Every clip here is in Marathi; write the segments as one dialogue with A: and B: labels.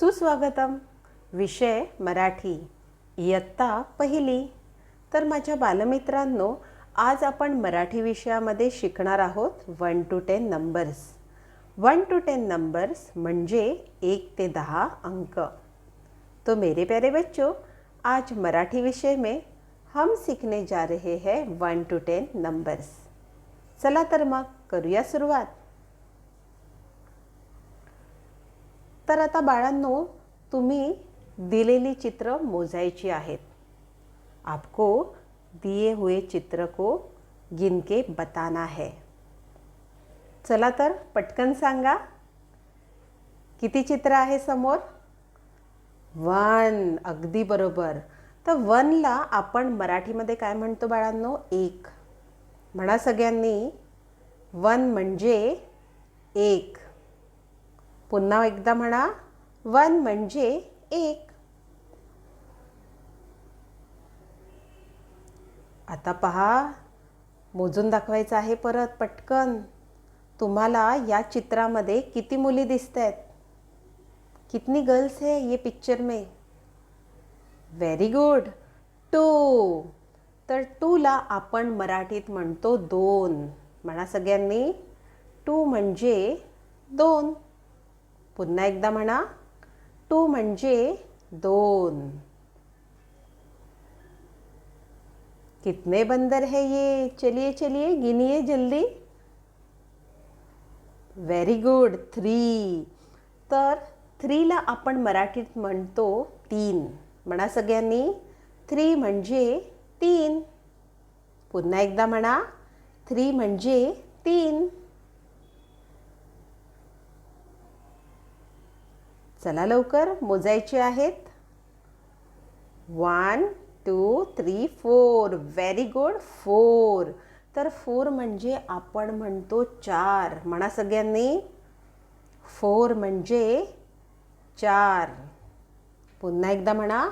A: सुस्वागतम. विषय मराठी. इयत्ता पहिली. तर माझ्या बालमित्रांनो आज आपण मराठी विषयामध्ये शिकणार आहोत one two ten numbers. One two ten numbers म्हणजे एक ते दहा अंक. तो मेरे प्यारे बच्चों आज मराठी विषय में हम सीखने जा रहे हैं वन टू टेन नंबर्स. चला तर मग करूया सुरुवात. तर आता बाळांनो तुम्ही दिलेली चित्र मोजायची आहेत. आपको दिए हुए चित्र को गिन के बताना है. चला तर पटकन सांगा किती चित्र आहे समोर? वन अगदी बरोबर. तर वनला आपण मराठीमध्ये काय म्हणतो बाळांनो? एक. म्हणा सगळ्यांनी वन म्हणजे एक. पुन्हा एकदा म्हणा. वन म्हणजे एक. आता पहा मोजून दाखवायचं आहे परत पटकन. तुम्हाला या चित्रामध्ये किती मुली दिसत आहेत कितनी गर्ल्स है ये पिक्चर में? व्हेरी गुड टू तर टूला आपण मराठीत म्हणतो दोन. म्हणा सगळ्यांनी. टू म्हणजे दोन. पुन्हा एकदा म्हणा. टू म्हणजे दोन. कितने बंदर है ये? चलिए चलिए गिनिए जल्दी. व्हेरी गुड थ्री तर थ्रीला आपण मराठीत म्हणतो तीन. म्हणा सगळ्यांनी. थ्री म्हणजे तीन. पुन्हा एकदा म्हणा. थ्री म्हणजे तीन. चला लवकर मोजायचे आहेत. One two three four very good four तर फोर म्हणजे आपण म्हणतो चार. म्हणा सगळ्यांनी. फोर म्हणजे चार. पुन्हा एकदा म्हणा.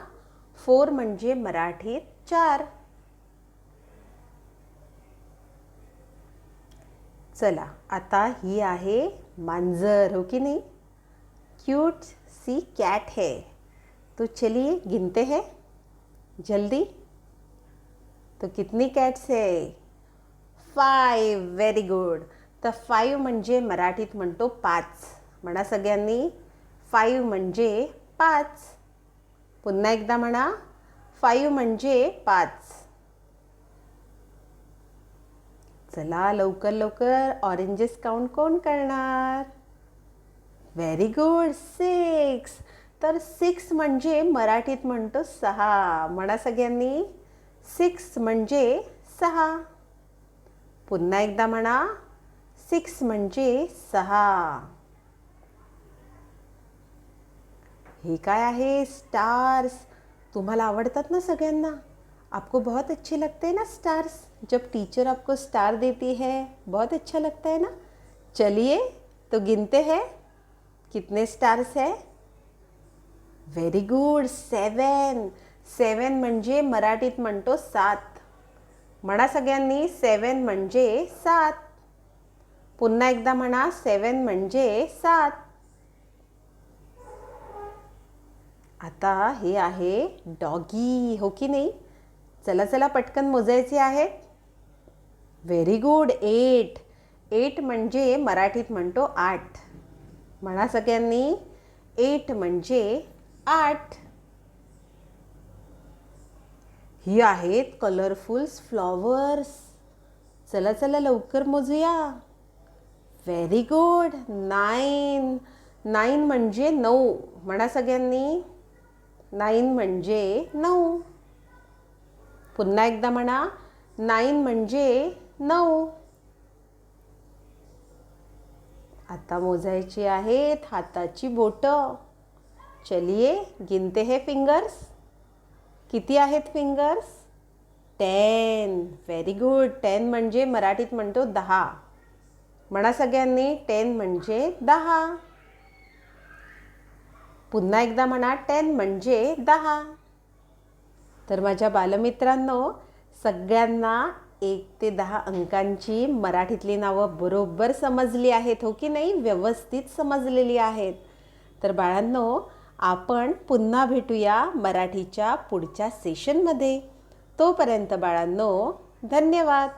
A: फोर म्हणजे मराठीत चार. चला आता ही आहे मांजर हो की नाही? क्यूट सी कैट है। तो चलिए गिनते हैं। जल्दी। तो कितनी कैट्स है? फाईव्ह व्हेरी गुड तर फाईव्ह म्हणजे मराठीत म्हणतो पाच. म्हणा सगळ्यांनी. फाईव्ह म्हणजे पाच. पुन्हा एकदा म्हणा. फाईव्ह म्हणजे पाच. चला लवकर लवकर ऑरेंजेस काउंट कोण करणार? व्हेरी गुड सिक्स तर सिक्स म्हणजे मराठीत म्हणतो सहा. म्हणा सगळ्यांनी. सिक्स म्हणजे सहा. पुन्हा एकदा म्हणा. सिक्स म्हणजे सहा. हे काय आहे? स्टार्स तुम्हाला आवडतात ना सगळ्यांना? आपको बहुत अच्छे लगते हैं ना स्टार्स जब टीचर आपको स्टार देती है बहुत अच्छा लगता है ना? चलिए तो गिनते हैं. कितने स्टार्स है? व्हेरी गुड सेवन सेवन म्हणजे मराठीत म्हणतो सात. म्हणा सगळ्यांनी सेवन म्हणजे सात. पुन्हा एकदा म्हणा सेवन म्हणजे सात. आता हे आहे डॉगी हो की नाही? चला चला पटकन मोजायचे आहे. व्हेरी गुड एट एट म्हणजे मराठीत म्हणतो आठ. म्हणा सगळ्यांनी एट म्हणजे आठ. ही आहेत कलरफुल फ्लॉवर्स चला चला लवकर मोजूया. व्हेरी गुड नाईन नाईन म्हणजे नऊ. म्हणा सगळ्यांनी नाईन म्हणजे नऊ. पुन्हा एकदा म्हणा. नाईन म्हणजे नऊ. आता मोजायची आहेत हाताची बोटं. चलिए गिनते हे फिंगर्स किती आहेत fingers ten very good ten म्हणजे मराठीत म्हणतो दहा. म्हणा सगळ्यांनी टेन म्हणजे दहा. पुन्हा एकदा म्हणा टेन म्हणजे दहा. तर माझ्या बालमित्रांनो सगळ्यांना एक ते दहा अंकांची मराठीतली नावं बरोबर समजली आहेत हो की नाही? व्यवस्थित समजलेली आहेत. तर बाळांनो आपण पुन्हा भेटूया मराठीच्या पुढच्या सेशनमध्ये तोपर्यंत बाळांनो धन्यवाद.